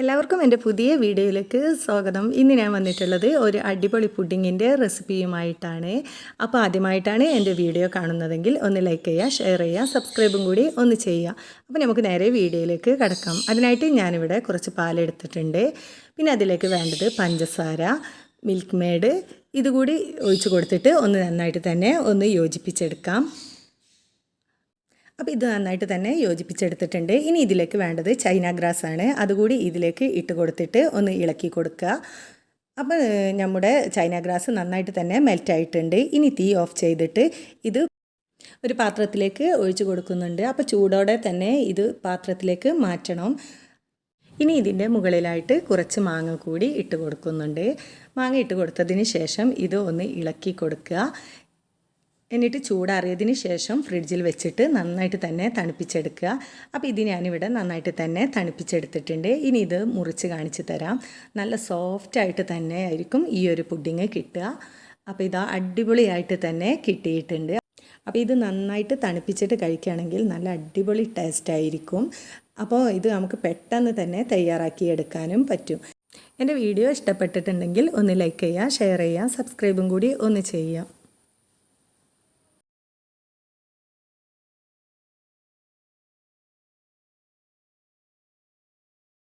എല്ലാവർക്കും എന്റെ പുതിയ വീഡിയോയിലേക്ക് സ്വാഗതം. ഇന്ന് ഞാൻ വന്നിട്ടുള്ളത് ഒരു അടിപൊളി പുഡിങ്ങിന്റെ റെസിപ്പിയുമായിട്ടാണ്. അപ്പോൾ ആദ്യമായിട്ടാണ് എന്റെ വീഡിയോ കാണുന്നതെങ്കിൽ ഒന്ന് ലൈക്ക് ചെയ്യുക ഷെയർ ചെയ്യുക സബ്സ്ക്രൈബും കൂടി ഒന്ന് ചെയ്യുക. അപ്പോൾ നമുക്ക് നേരെ വീഡിയോയിലേക്ക് കിടക്കാം. അതിനായിട്ട് ഞാനിവിടെ കുറച്ച് പാലെടുത്തിട്ടുണ്ട് പിന്നെ അതിലേക്ക് വേണ്ടത് പഞ്ചസാര മിൽക്ക് മെയ്ഡ് ഇതുകൂടി ഒഴിച്ചു കൊടുത്തിട്ട് ഒന്ന് നന്നായിട്ട് തന്നെ ഒന്ന് യോജിപ്പിച്ചെടുക്കാം. അപ്പോൾ ഇത് നന്നായിട്ട് തന്നെ യോജിപ്പിച്ചെടുത്തിട്ടുണ്ട്. ഇനി ഇതിലേക്ക് വേണ്ടത് ചൈന ഗ്രാസ് ആണ്. അതുകൂടി ഇതിലേക്ക് ഇട്ട് കൊടുത്തിട്ട് ഒന്ന് ഇളക്കി കൊടുക്കുക. അപ്പോൾ നമ്മുടെ ചൈന ഗ്രാസ് നന്നായിട്ട് തന്നെ മെൽറ്റ് ആയിട്ടുണ്ട്. ഇനി തീ ഓഫ് ചെയ്തിട്ട് ഇത് ഒരു പാത്രത്തിലേക്ക് ഒഴിച്ചു കൊടുക്കുന്നുണ്ട്. അപ്പോൾ ചൂടോടെ തന്നെ ഇത് പാത്രത്തിലേക്ക് മാറ്റണം. ഇനി ഇതിന്റെ മുകളിലായിട്ട് കുറച്ച് മാങ്ങ കൂടി ഇട്ട് കൊടുക്കുന്നുണ്ട്. മാങ്ങ ഇട്ട് കൊടുത്തതിന് ശേഷം ഇത് ഒന്ന് ഇളക്കി കൊടുക്കുക. എന്നിട്ട് ചൂടാറിയതിന് ശേഷം ഫ്രിഡ്ജിൽ വെച്ചിട്ട് നന്നായിട്ട് തന്നെ തണുപ്പിച്ചെടുക്കുക. അപ്പോൾ ഇത് ഞാനിവിടെ നന്നായിട്ട് തന്നെ തണുപ്പിച്ചെടുത്തിട്ടുണ്ട്. ഇനി ഇത് മുറിച്ച് കാണിച്ചു തരാം. നല്ല സോഫ്റ്റായിട്ട് തന്നെ ആയിരിക്കും ഈ ഒരു പുഡിങ് കിട്ടുക. അപ്പോൾ ഇതാ അടിപൊളിയായിട്ട് തന്നെ കിട്ടിയിട്ടുണ്ട്. അപ്പോൾ ഇത് നന്നായിട്ട് തണുപ്പിച്ചിട്ട് കഴിക്കുകയാണെങ്കിൽ നല്ല അടിപൊളി ടേസ്റ്റ് ആയിരിക്കും. അപ്പോൾ ഇത് നമുക്ക് പെട്ടെന്ന് തന്നെ തയ്യാറാക്കി എടുക്കാനും പറ്റും. എന്റെ വീഡിയോ ഇഷ്ടപ്പെട്ടിട്ടുണ്ടെങ്കിൽ ഒന്ന് ലൈക്ക് ചെയ്യുക ഷെയർ ചെയ്യുക സബ്സ്ക്രൈബും കൂടി ഒന്ന് ചെയ്യുക.